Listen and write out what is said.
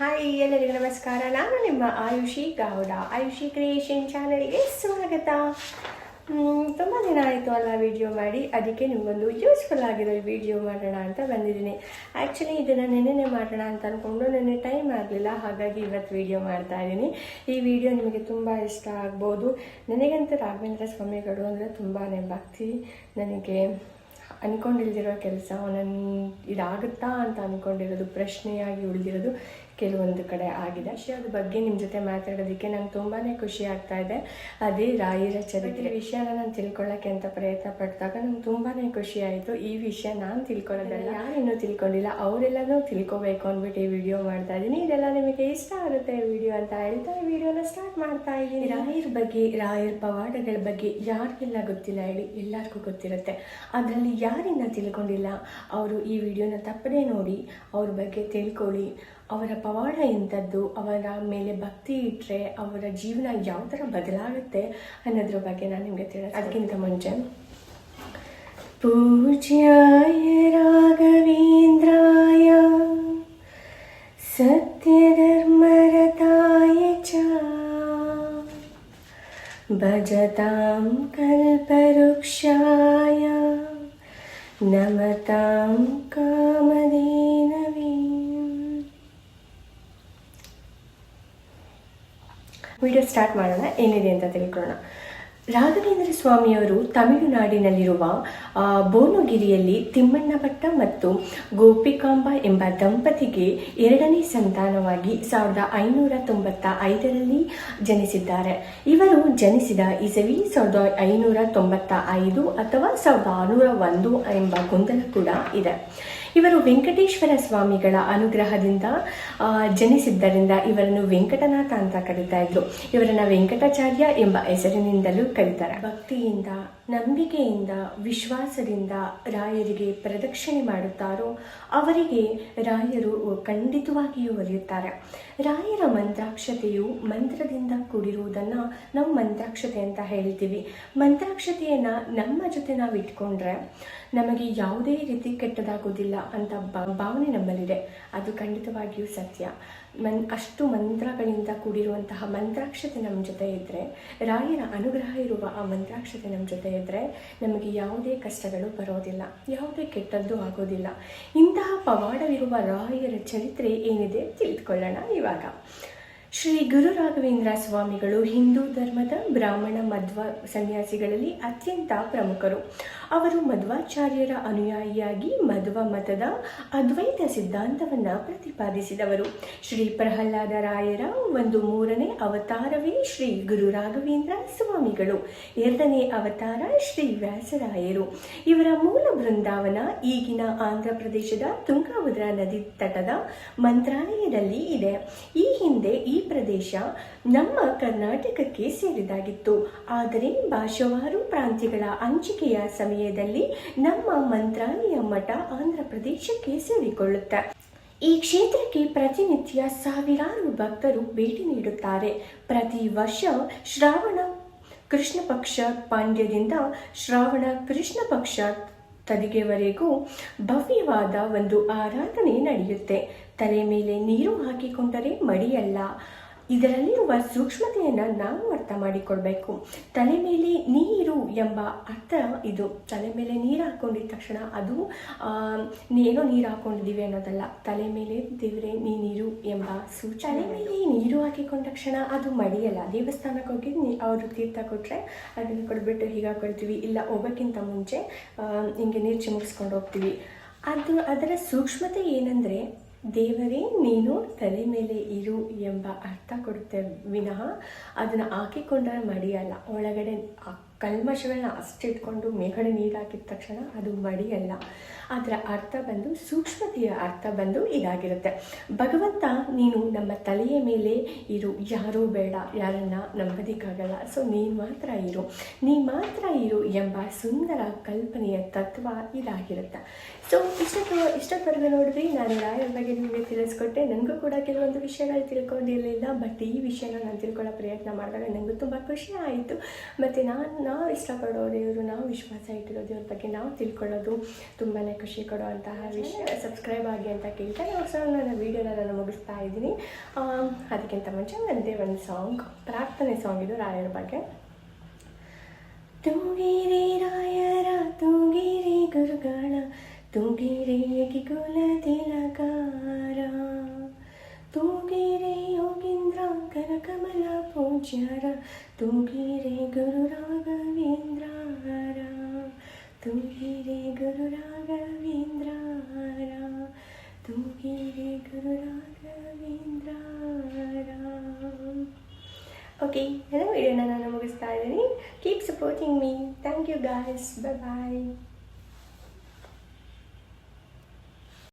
Hi ಎಲ್ಲರಿಗೂ ನಮಸ್ಕಾರ. ನಾನು ನಿಮ್ಮ ಆಯುಷಿ ಗೌಡ. ಆಯುಷಿ ಕ್ರಿಯೇಷನ್ ಚಾನಲ್ಗೆ ಸ್ವಾಗತ. ತುಂಬ ದಿನ ಆಯಿತು ಅಲ್ಲ ವಿಡಿಯೋ ಮಾಡಿ. ಅದಕ್ಕೆ ನಿಮಗೊಂದು ಯೂಸ್ಫುಲ್ ಆಗಿರೋ ವಿಡಿಯೋ ಮಾಡೋಣ ಅಂತ ಬಂದಿದ್ದೀನಿ. ಆ್ಯಕ್ಚುಲಿ ಇದನ್ನು ನೆನೆನೆ ಮಾಡೋಣ ಅಂತ ಅಂದ್ಕೊಂಡು ನೆನೆ ಟೈಮ್ ಆಗಲಿಲ್ಲ. ಹಾಗಾಗಿ ಇವತ್ತು ವಿಡಿಯೋ ಮಾಡ್ತಾ ಇದ್ದೀನಿ. ಈ ವಿಡಿಯೋ ನಿಮಗೆ ತುಂಬ ಇಷ್ಟ ಆಗ್ಬೋದು. ನನಗಂತೂ ರಾಘವೇಂದ್ರ ಸ್ವಾಮಿಗಳು ಅಂದರೆ ತುಂಬಾ ಭಕ್ತಿ. ನನಗೆ ಅಂದ್ಕೊಂಡಿಲ್ದಿರೋ ಕೆಲಸ ನನ್ನ ಇದಾಗುತ್ತಾ ಅಂತ ಅಂದ್ಕೊಂಡಿರೋದು ಪ್ರಶ್ನೆಯಾಗಿ ಉಳಿದಿರೋದು ಕೆಲವೊಂದು ಕಡೆ ಆಗಿದೆ. ವಿಷಯದ ಬಗ್ಗೆ ನಿಮ್ಮ ಜೊತೆ ಮಾತಾಡೋದಕ್ಕೆ ನಂಗೆ ತುಂಬಾ ಖುಷಿ ಆಗ್ತಾ ಇದೆ. ಅದೇ ರಾಯರ ಚರಿತ್ರೆ. ವಿಷಯನ ನಾನು ತಿಳ್ಕೊಳ್ಳೋಕೆ ಅಂತ ಪ್ರಯತ್ನ ಪಡ್ತಾಗ ನಂಗೆ ತುಂಬಾ ಖುಷಿ ಆಯಿತು. ಈ ವಿಷಯ ನಾನು ತಿಳ್ಕೊಳ್ಳೋದಲ್ಲ ಯಾರಿನ್ನೂ ಇನ್ನೂ ತಿಳ್ಕೊಂಡಿಲ್ಲ. ಅವರೆಲ್ಲನೂ ತಿಳ್ಕೊಬೇಕು ಅಂದ್ಬಿಟ್ಟು ಈ ವಿಡಿಯೋ ಮಾಡ್ತಾ ಇದ್ದೀನಿ. ಇದೆಲ್ಲ ನಿಮಗೆ ಇಷ್ಟ ಆಗುತ್ತೆ ಈ ವಿಡಿಯೋ ಅಂತ ಹೇಳ್ತಾ ಈ ವಿಡಿಯೋನ ಸ್ಟಾರ್ಟ್ ಮಾಡ್ತಾ ಇದ್ದೀನಿ. ರಾಯರ ಬಗ್ಗೆ ರಾಯರ ಪವಾಡಗಳ ಬಗ್ಗೆ ಯಾರಿಗೆಲ್ಲ ಗೊತ್ತಿಲ್ಲ ಹೇಳಿ ಎಲ್ಲರಿಗೂ ಗೊತ್ತಿರುತ್ತೆ. ಅದರಲ್ಲಿ ಯಾರಿಂದ ತಿಳ್ಕೊಂಡಿಲ್ಲ? ಅವರು ಈ ವಿಡಿಯೋನ ತಪ್ಪದೇ ನೋಡಿ ಅವ್ರ ಬಗ್ಗೆ ತಿಳ್ಕೊಳ್ಳಿ. ಅವರ ಪವಾಡ ಎಂಥದ್ದು ಅವರ ಮೇಲೆ ಭಕ್ತಿ ಇಟ್ಟರೆ ಅವರ ಜೀವನ ಯಾವ ಥರ ಬದಲಾಗುತ್ತೆ ಅನ್ನೋದ್ರ ಬಗ್ಗೆ ನಾನು ನಿಮಗೆ ತಿಳ ಅದಕ್ಕಿಂತ ಮುಂಚೆ. ಪೂಜ್ಯಾಯ ರಾಘವೇಂದ್ರಾಯ, ಸತ್ಯಧರ್ಮರತಾಯ ಚ, ಭಜತಾಂ ಕಲ್ಪರುಕ್ಷಾಯ ನಮತಾಂ ಕಾಮಧೇನವೇ ವಿಡಿಯೋ ಸ್ಟಾರ್ಟ್ ಮಾಡೋಣ, ಏನಿದೆ ಅಂತ ತಿಳ್ಕೊಳ್ಳೋಣ. ರಾಘವೇಂದ್ರ ಸ್ವಾಮಿಯವರು ತಮಿಳುನಾಡಿನಲ್ಲಿರುವ ಬೋನುಗಿರಿಯಲ್ಲಿ ತಿಮ್ಮಣ್ಣ ಭಟ್ಟ ಮತ್ತು ಗೋಪಿಕಾಂಬ ಎಂಬ ದಂಪತಿಗೆ ಎರಡನೇ ಸಂತಾನವಾಗಿ ಸಾವಿರದ ಐನೂರ ತೊಂಬತ್ತ ಐದರಲ್ಲಿ ಜನಿಸಿದ್ದಾರೆ. ಇವರು ಜನಿಸಿದ ಇಸವಿ ಸಾವಿರದ ಐನೂರ ತೊಂಬತ್ತ ಐದು ಅಥವಾ ಸಾವಿರದ ಆರುನೂರ ಒಂದು ಎಂಬ ಗೊಂದಲ ಕೂಡ ಇದೆ. ಇವರು ವೆಂಕಟೇಶ್ವರ ಸ್ವಾಮಿಗಳ ಅನುಗ್ರಹದಿಂದ ಜನಿಸಿದ್ದರಿಂದ ಇವರನ್ನು ವೆಂಕಟನಾಥ ಅಂತ ಕರೀತಾ ಇದ್ರು. ಇವರನ್ನ ವೆಂಕಟಾಚಾರ್ಯ ಎಂಬ ಹೆಸರಿನಿಂದಲೂ ಕರೀತಾರೆ. ಭಕ್ತಿಯಿಂದ ನಂಬಿಕೆಯಿಂದ, ವಿಶ್ವಾಸದಿಂದ ರಾಯರಿಗೆ ಪ್ರದಕ್ಷಿಣೆ ಮಾಡುತ್ತಾರೋ, ಅವರಿಗೆ ರಾಯರು ಖಂಡಿತವಾಗಿಯೂ ಒಲಿಯುತ್ತಾರೆ. ರಾಯರ ಮಂತ್ರಾಕ್ಷತೆಯು ಮಂತ್ರದಿಂದ ಕೂಡಿರುವುದನ್ನು ನಾವು ಮಂತ್ರಾಕ್ಷತೆ ಅಂತ ಹೇಳ್ತೀವಿ. ಮಂತ್ರಾಕ್ಷತೆಯನ್ನು ನಮ್ಮ ಜೊತೆ ನಾವು ಇಟ್ಕೊಂಡ್ರೆ ನಮಗೆ ಯಾವುದೇ ರೀತಿ ಕೆಟ್ಟದಾಗೋದಿಲ್ಲ ಅಂತ ಭಾವನೆ ನಮ್ಮಲ್ಲಿದೆ. ಅದು ಖಂಡಿತವಾಗಿಯೂ ಸತ್ಯ. ಮನ್, ಅಷ್ಟು ಮಂತ್ರಗಳಿಂದ ಕೂಡಿರುವಂತಹ ಮಂತ್ರಾಕ್ಷತೆ ನಮ್ಮ ಜೊತೆ ಇದ್ದರೆ ರಾಯರ ಅನುಗ್ರಹ ಇರುವ ಆ ಮಂತ್ರಾಕ್ಷತೆ ನಮ್ಮ ಜೊತೆ ಇದ್ದರೆ ನಮಗೆ ಯಾವುದೇ ಕಷ್ಟಗಳು ಬರೋದಿಲ್ಲ, ಯಾವುದೇ ಕೆಟ್ಟದ್ದು ಆಗೋದಿಲ್ಲ. ಇಂತಹ ಪವಾಡವಿರುವ ರಾಯರ ಚರಿತ್ರೆ ಏನಿದೆ ತಿಳಿದುಕೊಳ್ಳೋಣ ಇವಾಗ. ಶ್ರೀ ಗುರು ರಾಘವೇಂದ್ರ ಸ್ವಾಮಿಗಳು ಹಿಂದೂ ಧರ್ಮದ ಬ್ರಾಹ್ಮಣ ಮಧ್ವ ಸನ್ಯಾಸಿಗಳಲ್ಲಿ ಅತ್ಯಂತ ಪ್ರಮುಖರು. ಅವರು ಮಧ್ವಾಚಾರ್ಯರ ಅನುಯಾಯಿಯಾಗಿ ಮಧ್ವ ಮತದ ಅದ್ವೈತ ಸಿದ್ಧಾಂತವನ್ನು ಪ್ರತಿಪಾದಿಸಿದವರು. ಶ್ರೀ ಪ್ರಹ್ಲಾದ ರಾಯರ ಒಂದು ಮೂರನೇ ಅವತಾರವೇ ಶ್ರೀ ಗುರು ರಾಘವೇಂದ್ರ ಸ್ವಾಮಿಗಳು. ಎರಡನೇ ಅವತಾರ ಶ್ರೀ ವ್ಯಾಸರಾಯರು. ಇವರ ಮೂಲ ಬೃಂದಾವನ ಈಗಿನ ಆಂಧ್ರ ಪ್ರದೇಶದ ತುಂಗಾಭದ್ರಾ ನದಿ ತಟದ ಮಂತ್ರಾಲಯದಲ್ಲಿ ಇದೆ. ಈ ಹಿಂದೆ ಈ ಪ್ರದೇಶ ನಮ್ಮ ಕರ್ನಾಟಕಕ್ಕೆ ಸೇರಿದಾಗಿತ್ತು. ಆದರೆ ಭಾಷವಾರು ಪ್ರಾಂತ್ಯಗಳ ಹಂಚಿಕೆಯ ಸಮಯದಲ್ಲಿ ನಮ್ಮ ಮಂತ್ರಾಲಯ ಮಠ ಆಂಧ್ರ ಪ್ರದೇಶಕ್ಕೆ ಸೇರಿಕೊಳ್ಳುತ್ತೆ. ಈ ಕ್ಷೇತ್ರಕ್ಕೆ ಪ್ರತಿನಿತ್ಯ ಸಾವಿರಾರು ಭಕ್ತರು ಭೇಟಿ ನೀಡುತ್ತಾರೆ. ಪ್ರತಿ ವರ್ಷ ಶ್ರಾವಣ ಕೃಷ್ಣ ಪಕ್ಷ ಪಾಂಡ್ಯದಿಂದ ಶ್ರಾವಣ ಕೃಷ್ಣ ಪಕ್ಷ ತದಿಗೆವರೆಗೂ ಭವ್ಯವಾದ ಒಂದು ಆರಾಧನೆ ನಡೆಯುತ್ತೆ. ತಲೆ ಮೇಲೆ ನೀರು ಹಾಕಿಕೊಂಡರೆ ಮಡಿಯಲ್ಲ. ಇದರಲ್ಲಿರುವ ಸೂಕ್ಷ್ಮತೆಯನ್ನು ನಾವು ಅರ್ಥ ಮಾಡಿಕೊಳ್ಬೇಕು. ತಲೆ ಮೇಲೆ ನೀರು ಎಂಬ ಅರ್ಥ ಇದು. ತಲೆ ಮೇಲೆ ನೀರು ಹಾಕೊಂಡಿದ ತಕ್ಷಣ ಅದು ಏನೋ ನೀರು ಹಾಕೊಂಡಿದ್ದೀವಿ ಅನ್ನೋದಲ್ಲ. ತಲೆ ಮೇಲೆ ದೇವರೇ ನೀ ನೀರು ಎಂಬ ಸೂಚನೆ ತಲೆ ಮೇಲೆ ನೀರು ಹಾಕಿಕೊಂಡ ತಕ್ಷಣ ಅದು ಮಡಿಯಲ್ಲ. ದೇವಸ್ಥಾನಕ್ಕೆ ಹೋಗಿ ನೀ ಅವರು ತೀರ್ಥ ಕೊಟ್ಟರೆ ಅದನ್ನು ಕೊಟ್ಬಿಟ್ಟು ಹೀಗೆ ಹಾಕೊಳ್ತೀವಿ. ಇಲ್ಲ ಹೋಗೋಕ್ಕಿಂತ ಮುಂಚೆ ಹಿಂಗೆ ನೀರು ಚಿಮುಕ್ಸ್ಕೊಂಡು ಹೋಗ್ತೀವಿ. ಅದು ಅದರ ಸೂಕ್ಷ್ಮತೆ ಏನಂದರೆ ದೇವರೇ ನೀನು ತಲೆ ಮೇಲೆ ಇರು ಎಂಬ ಅರ್ಥ ಕೊಡುತ್ತೆ ವಿನಃ ಅದನ್ನು ಹಾಕಿಕೊಂಡ್ರೆ ಮಡಿಯಲ್ಲ ಒಳಗಡೆ ಕಲ್ಮಶಗಳನ್ನ ಅಷ್ಟಿಟ್ಕೊಂಡು ಮೇಲ್ಗಡೆ ನೀರು ಹಾಕಿದ ತಕ್ಷಣ ಅದು ಮಡಿಯಲ್ಲ. ಅದರ ಅರ್ಥ ಬಂದು ಸೂಕ್ಷ್ಮತೆಯ ಅರ್ಥ ಬಂದು ಇದಾಗಿರುತ್ತೆ. ಭಗವಂತ, ನೀನು ನಮ್ಮ ತಲೆಯ ಮೇಲೆ ಇರು. ಯಾರೂ ಬೇಡ, ಯಾರನ್ನ ನಂಬದಿಕ್ಕಾಗಲ್ಲ. ಸೊ ನೀನು ಮಾತ್ರ ಇರು. ನೀ ಮಾತ್ರ ಇರು ಎಂಬ ಸುಂದರ ಕಲ್ಪನೆಯ ತತ್ವ ಇದಾಗಿರುತ್ತೆ. ಸೊ ಇಷ್ಟೊತ್ತು ಇಷ್ಟವರೆಗೂ ನೋಡಿದ್ರಿ, ನಾನು ರಾಯರ ಬಗ್ಗೆ ನಿಮಗೆ ತಿಳಿಸ್ಕೊಟ್ಟೆ. ನನಗೂ ಕೂಡ ಕೆಲವೊಂದು ವಿಷಯಗಳು ತಿಳ್ಕೊಂಡಿರಲಿಲ್ಲ ಬಟ್ ಈ ವಿಷಯನ ನಾನು ತಿಳ್ಕೊಳ್ಳೋ ಪ್ರಯತ್ನ ಮಾಡಿದಾಗ ನನಗೂ ತುಂಬ ಖುಷಿ ಆಯಿತು. ಮತ್ತು ನಾನು ನಾವು ಇಷ್ಟಪಡೋರು ದೇವರು ನಾವು ವಿಶ್ವಾಸ ಇಟ್ಟಿರೋದು ದೇವ್ರ ಬಗ್ಗೆ ನಾವು ತಿಳ್ಕೊಳ್ಳೋದು ತುಂಬಾ ಖುಷಿ ಕೊಡುವಂತಹ ವಿಷಯ. ಸಬ್ಸ್ಕ್ರೈಬ್ ಆಗಿ ಅಂತ ಕೇಳ್ತಾ ನಾವು ಸಹ ನನ್ನ ವೀಡಿಯೋನ ನಾನು ಮುಗಿಸ್ತಾ ಇದ್ದೀನಿ. ಅದಕ್ಕಿಂತ ಮುಂಚೆ ಒಂದೇ ಒಂದು ಸಾಂಗ್ ಪ್ರಾರ್ಥನೆ ಸಾಂಗ್ ಇದು ರಾಯರ ಬಗ್ಗೆ. ತುಂಗಿರಿ ರಾಯರ, ತುಂಗಿರಿ ಗುರುಗಳ, ತುಂಗಿರಿ ಕುಲ ತಿಲಕಾರ ತುಂಗಿರಿ ಯೋಗೀಂದ್ರ ಕನಕಮಲ ಪೂಜ್ಯರ, ತುಂಗಿರಿ ಗುರು ಓಕೆ ನನ್ನ ವಿಡಿಯೋನ ನಾನು ಮುಗಿಸ್ತಾ ಇದ್ದೀನಿ keep supporting me thank you guys bye bye